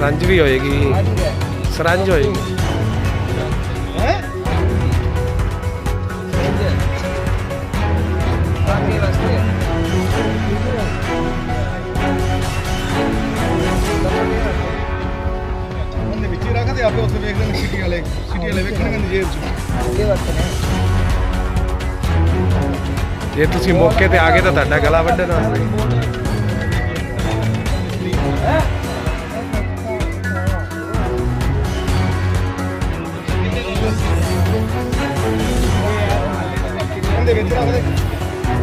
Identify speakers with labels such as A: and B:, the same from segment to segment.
A: ਸਰੰਜ ਵੀ ਹੋਏਗੀ। ਸਰੰਜ ਹੋਏਗੀ।
B: ਹੈ?
C: ਉਹਦੇ ਵਿੱਚ ਹੀ ਰੱਖਦੇ ਆਪੇ ਉੱਥੇ ਵੇਖਦੇ ਨੇ ਸਿਟੀ ਵਾਲੇ। ਸਿਟੀ ਵਾਲੇ ਵੇਖਣਗੇ ਨੇ ਜੇਬ 'ਚ।
B: ਅੱਗੇ ਵਾਸਤੇ ਨੇ
A: ਜੇ ਤੁਸੀਂ ਮੌਕੇ ਤੇ ਆ ਗਏ ਤਾਂ ਤੁਹਾਡਾ ਗਲਾ ਵੱਢਣਾ ਸੀ
C: ਵਿੱਚ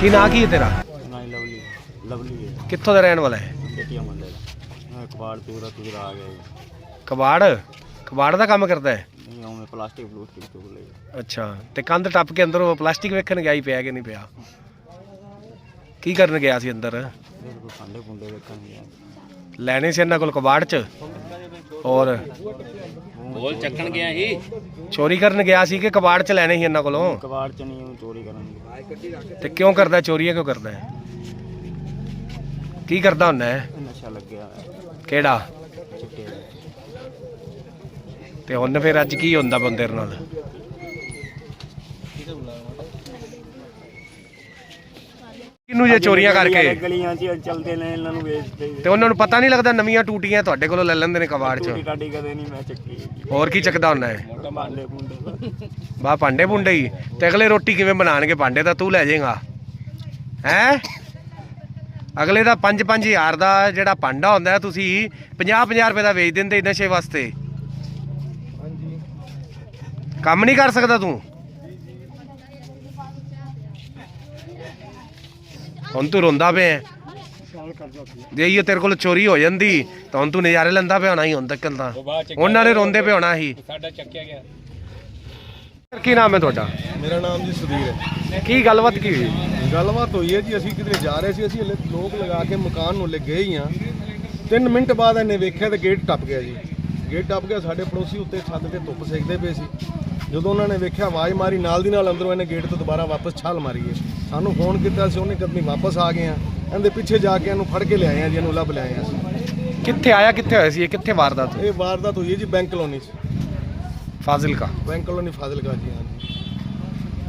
A: ਕੀ ਨਾਂ ਕੀ ਹੈ ਤੇਰਾ?
D: ਨਾ ਲਵਲੀ ਲਵਲੀ ਹੈ।
A: ਕਿੱਥੋਂ ਦਾ ਰਹਿਣ ਵਾਲਾ ਹੈ?
D: ਕਿੱਟੀਆਂ ਦਾ। ਕਬਾੜ ਤੂਰਾ ਤੂਰਾ ਆ ਗਿਆ ਜੀ।
A: ਕਬਾੜ? ਕਬਾੜ ਦਾ ਕੰਮ ਕਰਦਾ ਹੈ?
D: ਨਹੀਂ ਉਹ ਮੈਂ ਪਲਾਸਟਿਕ ਪਲੂਸਟਿਕ ਚੁੱਕ ਲਈ
A: ਅੱਛਾ ਤੇ ਕੰਧ ਟੱਪ ਕੇ ਅੰਦਰ ਉਹ ਪਲਾਸਟਿਕ ਵੇਖਣ ਗਿਆ ਹੀ ਪਿਆ ਕਿ ਨਹੀਂ ਪਿਆ? ਕੀ ਕਰਨ ਗਿਆ ਸੀ ਅੰਦਰ?
D: ਫਿਰ ਕੋਈ ਫਾਂਡੇ ਫੁੰਡੇ ਵੇਖਣ ਗਿਆ
A: ਲੈਣੇ ਸੀ ਇਹਨਾਂ ਕੋਲ ਕਬਾੜ ਚ? ਔਰ
D: ਬੋਲ ਚੱਕਣ ਗਿਆ ਸੀ।
A: ਚੋਰੀ ਕਰਨ ਗਿਆ ਸੀ ਕਿ ਕਬਾੜ ਚ ਲੈਣੇ ਸੀ ਇਹਨਾਂ ਕੋਲੋਂ?
D: ਕਬਾੜ ਚ ਨਹੀਂ ਉਹ ਚੋਰੀ ਕਰਨ
A: ਤੇ ਕਿਉਂ ਕਰਦਾ ਚੋਰੀਆਂ ਕਿਉਂ ਕਰਦਾ ਹੈ? ਕੀ ਕਰਦਾ ਹੁੰਦਾ ਹੈ?
D: ਨਸ਼ਾ ਲੱਗਿਆ ਹੋਇਆ,
A: ਕਿਹੜਾ?
D: ਚਿੱਟੇ ਦਾ।
A: ਤੇ ਹੁਣ ਫਿਰ ਅੱਜ ਕੀ ਹੁੰਦਾ ਬੰਦੇ ਨਾਲ? ਕਿਨੂੰ ਜੇ ਚੋਰੀਆਂ ਕਰਕੇ?
D: ਗਲੀਆਂ 'ਚ ਚੱਲਦੇ ਨੇ ਇਹਨਾਂ ਨੂੰ ਵੇਚਦੇ
A: ਤੇ ਉਹਨਾਂ ਨੂੰ ਪਤਾ ਨਹੀਂ ਲੱਗਦਾ ਨਵੀਆਂ ਟੂਟੀਆਂ ਤੁਹਾਡੇ ਕੋਲੋਂ ਲੈ ਲੈਂਦੇ ਨੇ ਕਬਾੜ ਚ।
D: ਟੂਟੀ ਟਾਡੀ ਕਦੇ ਨਹੀਂ ਮੈਂ ਚੱਕੀ
A: ਹੋਰ ਕੀ ਚੱਕਦਾ ਹੁੰਦਾ ਹੈ?
D: ਭਾਂਡੇ ਭੁੰਡੇ
A: ਬਾ ਭਾਂਡੇ ਭੁੰਡੇ ਹੀ। ਤੇ ਅਗਲੇ ਰੋਟੀ ਕਿਵੇਂ ਬਣਾਣਗੇ ਭਾਂਡੇ ਤਾਂ ਤੂੰ ਲੈ ਜਾਏਗਾ। ਹੈ? ਅਗਲੇ ਦਾ 5-5000 ਦਾ ਜਿਹੜਾ ਭਾਂਡਾ ਹੁੰਦਾ ਤੁਸੀਂ 50-50 ਰੁਪਏ ਦਾ ਵੇਚ ਦਿੰਦੇ ਨਸ਼ੇ ਵਾਸਤੇ। ਕੰਮ ਨਹੀਂ ਕਰ ਸਕਦਾ ਤੂੰ? ਹੁਣ ਤੂੰ ਰੋਂਦਾ ਪਿਆ। ਹੈ। ਜੇ ਇਹ ਤੇਰੇ ਕੋਲ ਚੋਰੀ ਹੋ ਜਾਂਦੀ ਤਾਂ ਹੁਣ ਤੂੰ ਨਜ਼ਾਰੇ ਲੈਂਦਾ ਪਿਆ ਹੋਣਾ ਹੀ ਹੁਣ ਤੱਕ ਤਾਂ। ਉਹਨਾਂ ਨੇ ਰੋਂਦੇ ਪਿਆ ਹੋਣਾ ਸੀ। ਕੀ ਨਾਮ ਹੈ ਤੁਹਾਡਾ?
C: ਮੇਰਾ ਨਾਮ ਜੀ ਸੁਧੀਰ ਹੈ।
A: ਕੀ ਗੱਲਬਾਤ ਕੀ ਹੋਈ?
C: ਗੱਲਬਾਤ ਹੋਈ ਹੈ ਜੀ ਅਸੀਂ ਕਿਧਰੇ ਜਾ ਰਹੇ ਸੀ ਅਸੀਂ ਹਲੇ ਲੋਕ ਲਗਾ ਕੇ ਮਕਾਨ ਨੂੰ ਲੱਗੇ ਹੀ ਆ 3 ਮਿੰਟ ਬਾਅਦ ਇਹਨੇ ਵੇਖਿਆ ਤੇ ਗੇਟ ਟੱਪ ਗਿਆ ਜੀ। ਗੇਟ ਟੱਪ ਗਿਆ ਸਾਡੇ ਪੜੋਸੀ ਉੱਤੇ ਛੱਤ ਤੇ ਧੁੱਪ ਸੇਕਦੇ ਪਏ ਸੀ। ਜਦੋਂ ਉਹਨਾਂ ਨੇ ਵੇਖਿਆ ਆਵਾਜ਼ ਮਾਰੀ ਨਾਲ ਦੀ ਨਾਲ ਅੰਦਰੋਂ ਇਹਨੇ ਗੇਟ ਤੋਂ ਦੁਬਾਰਾ ਵਾਪਸ ਛਾਲ ਮਾਰੀ ਹੈ। ਸਾਨੂੰ ਫੋਨ ਕੀਤਾ ਸੀ ਉਹਨੇ ਕਦਮੀ ਵਾਪਸ ਆ ਗਏ ਆ। ਇਹਦੇ ਪਿੱਛੇ ਜਾ ਕੇ ਇਹਨੂੰ ਫੜ ਕੇ ਲਿਆਏ ਆ ਜੀ ਇਹਨੂੰ ਲੱਭ ਲਿਆਏ ਆ ਅਸੀਂ।
A: ਕਿੱਥੇ ਆਇਆ ਕਿੱਥੇ ਹੋਇਆ ਸੀ ਇਹ? ਕਿੱਥੇ ਵਾਰਦਾਤ ਹੋਈ?
C: ਇਹ ਵਾਰਦਾਤ ਹੋਈ ਹੈ ਜੀ ਬੈਂਕ ਕਲੋਨੀ 'ਚ।
A: ਫਾਜ਼ਿਲਕਾ?
C: ਬੈਂਕ ਕਲੋਨੀ ਫਾਜ਼ਿਲਕਾ ਜੀ ਹਾਂ ਜੀ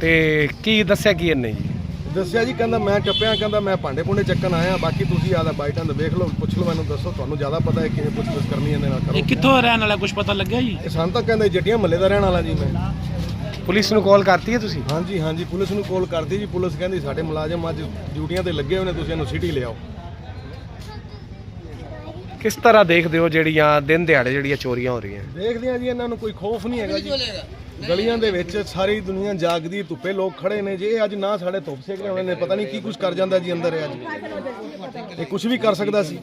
A: ਤੇ ਕੀ ਦੱਸਿਆ ਕੀ ਇਹਨੇ ਜੀ?
C: ਦੱਸਿਆ ਜੀ ਕਹਿੰਦਾ ਮੈਂ ਟੱਪਿਆ ਕਹਿੰਦਾ ਮੈਂ ਭਾਂਡੇ ਭੁੰਡੇ ਚੱਕਣ ਆਇਆ ਬਾਕੀ ਤੁਸੀਂ ਆਦਾ ਬਾਈਟਾਂ ਦਾ ਵੇਖ ਲਓ ਪੁੱਛ ਲਓ ਮੈਨੂੰ ਦੱਸੋ ਤੁਹਾਨੂੰ ਜ਼ਿਆਦਾ ਪਤਾ ਹੈ ਕਿਵੇਂ ਪੁੱਛ ਪੁੱਛ ਕਰਨੀ ਇਹਦੇ ਨਾਲ ਕਰੋ।
E: ਇਹ ਕਿੱਥੋਂ ਰਹਿਣ ਵਾਲਾ ਕੁਝ ਪਤਾ ਲੱਗਿਆ ਜੀ?
C: ਇਹ ਸਾਨੂੰ ਤਾਂ ਕਹਿੰਦਾ ਜੱਟੀਆਂ ਮੱਲੇ ਦਾ ਰਹਿਣ ਵਾਲਾ ਜੀ ਮੈਂ।
A: ਪੁਲਿਸ ਨੂੰ ਕਾਲ ਕਰਤੀ ਹੈ ਤੁਸੀਂ?
C: ਹਾਂਜੀ ਹਾਂਜੀ ਪੁਲਿਸ ਨੂੰ ਕਾਲ ਕਰਦੀ ਜੀ। ਪੁਲਿਸ ਕਹਿੰਦੀ ਸਾਡੇ ਮੁਲਾਜ਼ਮ ਅੱਜ ਡਿਊਟੀਆਂ ਤੇ ਲੱਗੇ ਹੋਏ ਨੇ ਤੁਸੀਂ ਇਹਨੂੰ ਸਿਟੀ ਲਿਆਓ।
A: ਕਿਸ ਤਰ੍ਹਾਂ ਦੇਖਦੇ ਹੋ ਜਿਹੜੀਆਂ ਦਿਨ ਦਿਹਾੜੇ ਜਿਹੜੀਆਂ ਚੋਰੀਆਂ ਹੋ ਰਹੀਆਂ?
C: ਦੇਖਦੇ ਆ ਜੀ ਇਹਨਾਂ ਨੂੰ ਕੋਈ ਖੌਫ ਨਹੀਂ ਹੈਗਾ ਜੀ। ਗਲੀਆਂ ਦੇ ਵਿੱਚ ਸਾਰੀ ਦੁਨੀਆ ਜਾਗਦੀ ਧੁੱਪੇ ਲੋਕ ਖੜੇ ਨੇ ਜੇ। ਇਹ ਅੱਜ ਨਾ ਸਾਡੇ ਧੁੱਪ ਸੇਕ ਰਹੇ ਨੇ ਪਤਾ ਨਹੀਂ ਕੀ ਕੁਝ ਕਰ ਜਾਂਦਾ ਜੀ ਅੰਦਰ ਇਹ ਅੱਜ। ਇਹ ਕੁਝ ਵੀ ਕਰ ਸਕਦਾ ਸੀ।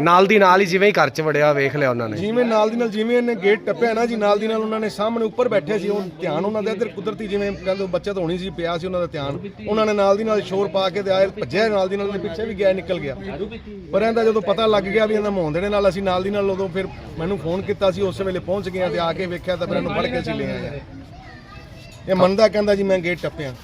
A: ਨਾਲ ਦੀ ਨਾਲ ਹੀ ਜਿਵੇਂ ਹੀ ਘਰ 'ਚ ਵੜਿਆ ਵੇਖ ਲਿਆ ਉਹਨਾਂ ਨੇ।
C: ਜਿਵੇਂ ਨਾਲ ਦੀ ਨਾਲ ਜਿਵੇਂ ਇਹਨੇ ਗੇਟ ਟੱਪਿਆ ਨਾ ਜੀ ਨਾਲ ਦੀ ਨਾਲ ਉਹਨਾਂ ਨੇ ਸਾਹਮਣੇ ਉੱਪਰ ਬੈਠੇ ਸੀ ਉਹ ਧਿਆਨ ਉਹਨਾਂ ਦਾ ਇੱਧਰ ਕੁਦਰਤੀ ਜਿਵੇਂ ਕਹਿੰਦੇ ਬੱਚਤ ਹੋਣੀ ਸੀ ਪਿਆ ਸੀ ਉਹਨਾਂ ਦਾ ਧਿਆਨ। ਉਹਨਾਂ ਨੇ ਨਾਲ ਦੀ ਨਾਲ ਸ਼ੋਰ ਪਾ ਕੇ ਤੇ ਆਏ ਭੱਜਿਆ ਨਾਲ ਦੀ ਨਾਲ ਉਹਦੇ ਪਿੱਛੇ ਵੀ ਗਿਆ ਨਿਕਲ ਗਿਆ। ਪਰ ਇਹਦਾ ਜਦੋਂ ਪਤਾ ਲੱਗ ਗਿਆ ਵੀ ਇਹਦਾ ਮਹੌਂਦੇ ਨਾਲ ਅਸੀਂ ਨਾਲ ਦੀ ਨਾਲ ਉਦੋਂ ਫਿਰ ਮੈਨੂੰ ਫੋਨ ਕੀਤਾ ਸੀ ਉਸ ਵੇਲੇ ਪਹੁੰਚ ਗਏ ਤੇ ਆ ਕੇ ਵੇਖਿਆ ਤਾਂ ਫਿਰ ਇਹਨੂੰ ਫੜ ਕੇ ਅਸੀਂ ਲੈ ਆਏ ਇਹ ਮੰਨਦਾ ਕਹਿੰਦਾ ਜੀ ਮੈਂ ਗੇਟ ਟੱਪਿਆ।